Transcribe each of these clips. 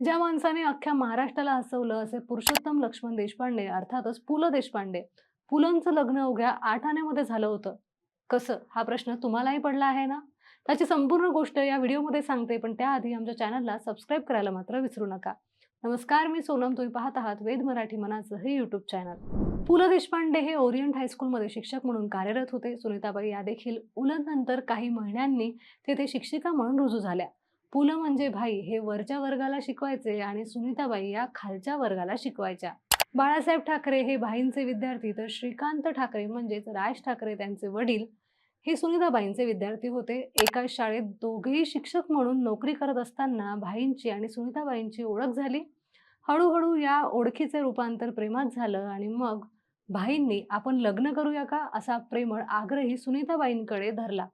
ज्या माणसाने अख्ख्या महाराष्ट्राला हसवलं असे पुरुषोत्तम लक्ष्मण देशपांडे अर्थातच पु ल देशपांडे पुलंचं लग्न अवघ्या आठ आण्यामध्ये झालं होतं. कसं? हा प्रश्न तुम्हालाही पडला आहे ना? त्याची संपूर्ण गोष्ट या व्हिडिओमध्ये सांगते पण त्याआधी आमच्या चॅनलला सबस्क्राईब करायला मात्र विसरू नका. नमस्कार मी सोनम. तुम्ही पाहत आहात वेद मराठी मनाचं हे यूट्यूब चॅनल पु ल देशपांडे हे ओरिएंट हायस्कूलमध्ये शिक्षक म्हणून कार्यरत होते. सुनीताबाई या देखील उलटनंतर काही महिन्यांनी तेथे शिक्षिका म्हणून रुजू झाल्या. पु ल म्हणजे भाई हे वरच्या वर्गाला शिकवायचे आणि सुनीताबाई या खालच्या वर्गाला शिकवायच्या. बाळासाहेब ठाकरे हे भाईंचे विद्यार्थी तर श्रीकांत ठाकरे म्हणजेच राज ठाकरे त्यांचे वडील हे सुनीताबाईंचे विद्यार्थी होते. एका शाळेत दोघेही शिक्षक म्हणून नोकरी करत असताना भाईंची आणि सुनीताबाईंची ओळख झाली. हळूहळू या ओळखीचे रूपांतर प्रेमात झालं आणि मग भाईंनी आपण लग्न करूया का? असा प्रेमळ आग्रही सुनीताबाईंकडे धरला.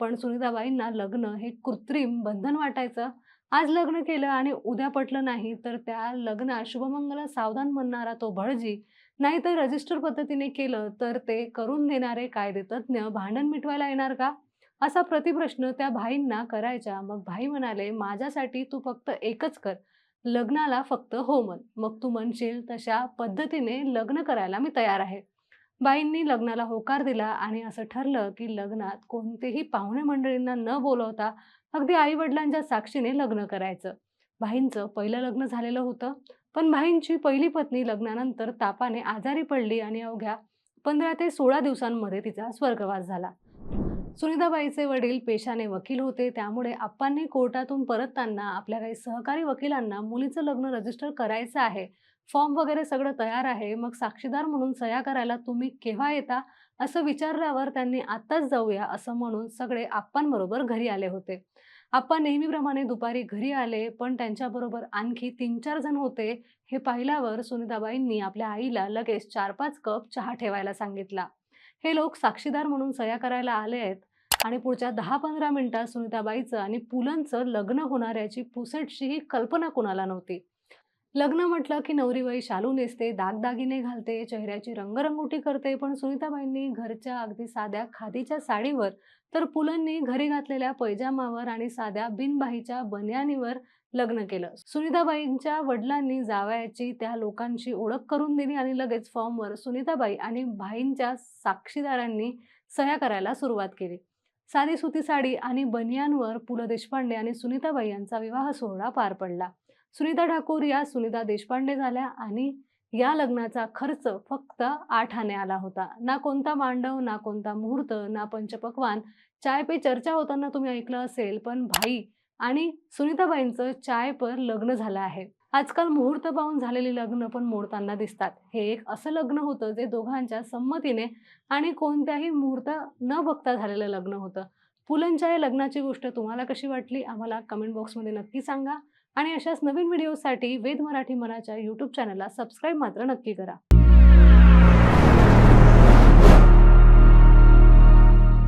पण सुनीताबाईंना लग्न हे कृत्रिम बंधन वाटायचं. आज लग्न केलं आणि उद्या पटलं नाही तर त्या लग्नात शुभमंगल सावधान म्हणणारा तो भळजी नाहीतर रजिस्टर पद्धतीने केलं तर ते करून देणारे कायदेतज्ञ भांडण मिटवायला येणार का? असा प्रतिप्रश्न त्या भाईंना करायच्या. मग भाई म्हणाले माझ्यासाठी तू फक्त एकच कर. लग्नाला फक्त हो मन मग तू म्हणशील तशा पद्धतीने लग्न करायला मी तयार आहे. बाईंनी लग्नाला होकार दिला आणि असं ठरलं की लग्नात कोणतेही पाहुणे मंडळींना न बोलवता अगदी आई वडिलांच्या साक्षीने लग्न करायचं. भाईंचं पहिलं लग्न झालेलं होतं पण भाईंची पहिली पत्नी लग्नानंतर तापाने आजारी पडली आणि अवघ्या पंधरा ते सोळा दिवसांमध्ये तिचा स्वर्गवास झाला. सुनीताबाईचे वडील पेशाने वकील होते त्यामुळे आप्पांनी कोर्टातून परतताना आपल्या काही सहकारी वकिलांना मुलीचं लग्न रजिस्टर करायचं आहे फॉर्म वगैरे सगळं तयार आहे मग साक्षीदार म्हणून सह्या करायला तुम्ही केव्हा येता? असं विचारल्यावर त्यांनी आत्ताच जाऊया असं म्हणून सगळे आप्पांबरोबर घरी आले होते. आप्पा नेहमीप्रमाणे दुपारी घरी आले पण त्यांच्याबरोबर आणखी तीन चार जण होते हे पाहिल्यावर सुनीताबाईंनी आपल्या आईला लगेच चार पाच कप चहा ठेवायला सांगितला. हे लोक साक्षीदार म्हणून सह्या करायला आले आहेत आणि पुढच्या दहा पंधरा मिनिटात सुनीताबाईचं आणि पुलंचं लग्न होणाऱ्याची पुसटशीही कल्पना कुणाला नव्हती. लग्न म्हटलं की नवरीबाई शालू नेसते दागदागिने घालते चेहऱ्याची रंगरंगोटी करते. पण सुनीताबाईंनी घरच्या अगदी साध्या खादीच्या साडीवर तर पुलंनी घरी घातलेल्या पैजामावर आणि साध्या बिनबाईच्या बन्यानीवर लग्न केलं. सुनीताबाईंच्या वडिलांनी जावयाची त्या लोकांची ओळख करून दिली आणि लगेच फॉर्मवर सुनीताबाई आणि भाईंच्या साक्षीदारांनी सह्या करायला सुरुवात केली. साधी सुती साडी आणि बनियांवर पु ल देशपांडे आणि सुनीताबाई यांचा विवाह सोहळा पार पडला. सुनीता ठाकूर या सुनीता देशपांडे झाल्या आणि या लग्नाचा खर्च फक्त आठ आणे आला होता. ना कोणता मांडव ना कोणता मुहूर्त ना पंचपक्वान चाय पे चर्चा होताना तुम्ही ऐकलं असेल पण भाई आणि सुनीताबाईंचं चाय पर लग्न झालं आहे. आजकाल मुहूर्त पाहून झालेली लग्न पण मोडताना दिसतात. हे एक असं लग्न होतं जे दोघांच्या संमतीने आणि कोणत्याही मुहूर्त न बघता झालेलं लग्न होतं. पुलंच्या या लग्नाची गोष्ट तुम्हाला कशी वाटली? आम्हाला कमेंट बॉक्समध्ये नक्की सांगा. आणि अशाच नवीन व्हिडिओसाठी वेद मराठी मनाच्या यूट्यूब चॅनलला सबस्क्राईब मात्र नक्की करा.